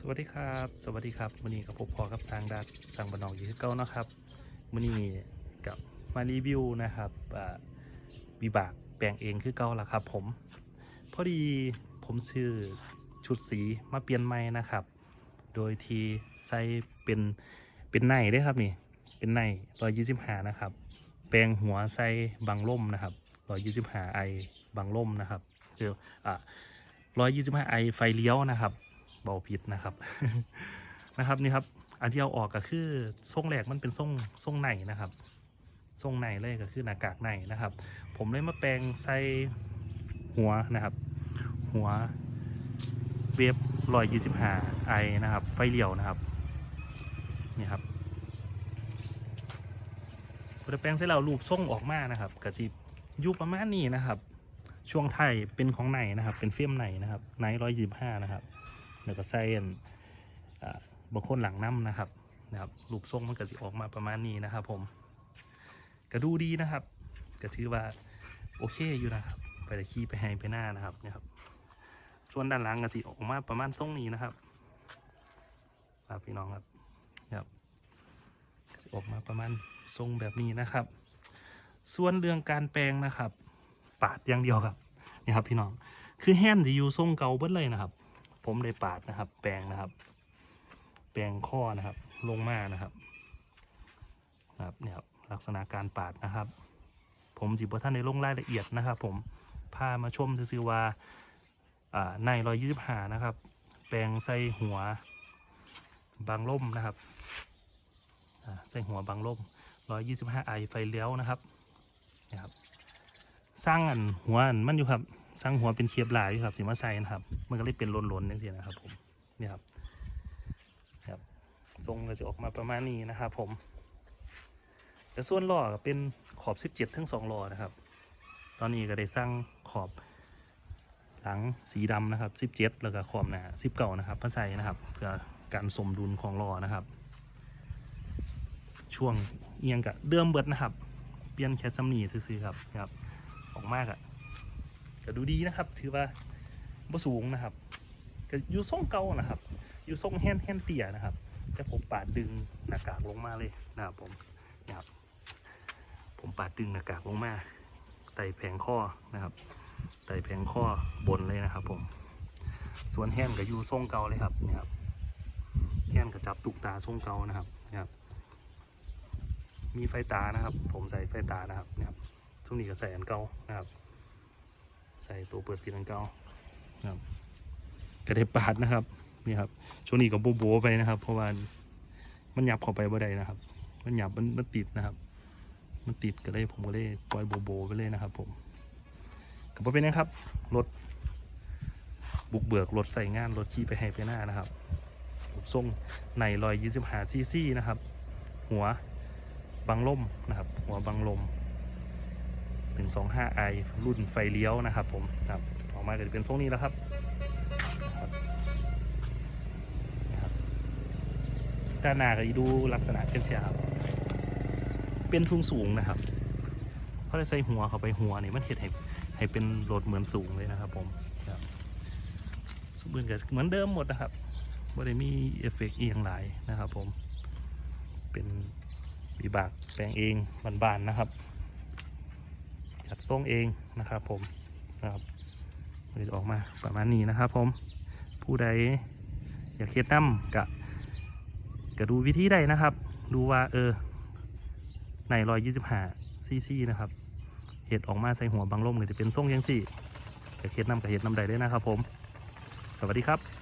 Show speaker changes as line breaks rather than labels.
สวัสดีครับ สวัสดีครับวันนี้กับพบพอกับสร้างดัดสร้างบนนอกยู่ที่เก้าเนาะครับวันนี้กับมารีวิวนะครับวิบากแปลงเองคือเก้าละครับผม พอดีผมซื้อชุดสีมาเปลี่ยนใหม่นะครับ โดยที่ใส่เป็นเป็นในได้ครับนี่ เป็นในร้อยยี่สิบห้านะครับ แปลงหัวใส่บังล่มนะครับร้อยยี่สิบห้าไอบังล่มนะครับเดี๋ยวอะร้อยยี่สิบห้าไอไฟเลี้ยวนะครับ เบาผิดนะครับ นะครับนี่ครับ อันที่เอาออกก็คือทรงแหลกมันเป็นทรงทรงในนะครับ ทรงในเลยก็คือหน้ากากในนะครับ ผมเลยมาแปลงใส่หัวนะครับ หัวเวฟร้อยยี่สิบห้าไอนะครับ ไฟเลี้ยวนะครับ นี่ครับพอแปลงเสร็จแล้วรูปทรงออกมานะครับกระจิบยู่ประมาณนี้นะครับ ช่วงไทยเป็นของไหนนะครับ เป็นเฟียมไหนนะครับไหนร้อยยี่สิบห้านะครับ แล้วก็ใส่บางคนหลังน้ำนะครับนะครับรูปทรงมันก็จะออกมาประมาณนี้นะครับ ผมก็ดูดีนะครับก็ถือว่าโอเคอยู่นะครับ ไปแต่ขี่ไปให้ไปหน้านะครับนี่ยครับ ส่วนด้านหลังก็สิออกมาประมาณทรงนี้นะครับครับพี่น้องครับนะครับออกมาประมาณทรงแบบนี้นะครับ ส่วนเรื่องการแปลงนะครับ ปาดอย่างเดียวครับนี่ครับพี่น้องคือแฮนด์ที่อยู่ทรงเก่าเบิดเลยนะครับ ผมได้ปาดนะครับ แปลงนะครับ แปลงข้อนะครับ ลงมานะครับนะครับเนี่ยครับลักษณะการปาดนะครับ ผมจิบว่าท่านในลงรายละเอียดนะครับ ผมพามาชมซื่อว่าอ่าในรอยยี่สิบหานะครับ แปลงใส่หัวบางล่มนะครับใส่หัวบางล่มร้อยยี่สิบห้าไอไฟเลี้ยวนะครับนะครับ สร้างอันหัวอันมันอยู่ครับ สร้างหัวเป็นเคียบลายครับสีมาใส่นะครับ มันก็เลยเป็นหล่นๆอย่างนี้นะครับผมนี่ครับครับทรงก็จะออกมาประมาณนี้นะครับผมแต่ส่วนล้อเป็นขอบ 17 ทั้งสองล้อนะครับ ตอนนี้ก็ได้สร้างขอบหลังสีดำนะครับ 17 แล้วก็ขอบหน้า19นะครับมาใส่นะครับเพื่อการสมดุลของล้อนะครับ ช่วงเอียงกับเดิมเบิดนะครับ เปลี่ยนแค่ซัมนีซื้อๆครับครับออกมากอะ่ะ ก็ดูดีนะครับ ถือว่าบ่สูงนะครับก็อยู่ทรงเก่านะครับ อยู่ทรงแฮนแฮนเตี่ยนะครับแต่ผมปาดดึงหน้ากากลงมาเลยนะครับผมนะครับผมปาดดึงหน้ากากลงมาไต่แผงข้อนะครับไต่แผงข้อบนเลยนะครับ ผม ส่วนแฮนก็อยู่ทรงเก่าเลยครับนี่ครับแฮนก็จับตุกตาทรงเก่านะครับนะครับมีไฟตานะครับ ผมใส่ไฟตานะครับนะครับช่วงนี้ก็ใส่อันเก่านะครับ ใส่ตัวเปิดปิดอันเก่าครับก็ได้ปาดนะครับนี่ครับช่วงนี้ก็โบโบไปนะครับ เพราะว่ามันหยับเข้าไปบ่ได้นะครับ มันหยับมันมันติดนะครับ มันติดก็เลยผมก็เลยปล่อยโบโบไปเลยนะครับ ผมก็บ่เป็นนะครับรถบุกเบิกรถใส่งานรถขี่ไปให้ไปหน้านะครับทรงในรอยยี่สิบห้าซีซีนะครับ หัวบังลมนะครับ หัวบังลม เป็น 25i รุ่นไฟเลี้ยวนะครับ ผมครับออกมาก็จะเป็นทรงนี้แล้วครับด้านหน้าก็จะดูลักษณะเป็นเสียครับ เป็นสูงสูงนะครับเพราะได้ใส่หัวเข้าไปหัวนี่มันเห็ดให้ให้เป็นรถเหมือนสูงเลยนะครับ ผมครับสมบูรณ์ก็เหมือนเดิมหมดนะครับไม่ได้มีเอฟเฟกต์เอียงหลายนะครับ ผม เป็นวิบากแปลงเองบานๆนะครับ จัดทรงเองนะครับผมนะครับมันจะออกมาประมาณนี้นะครับผมผู้ใดอยากเคล็ดน้ำกะกะดูวิธีใดนะครับ ดูว่าเออในรอยยี่สิบห้าซีซีนะครับเห็ดออกมาใส่หัวบางลมเลยจะเป็นทรงยังสี่จะเคล็ดน้ำกับเห็ดน้ำใดได้นะครับผม สวัสดีครับ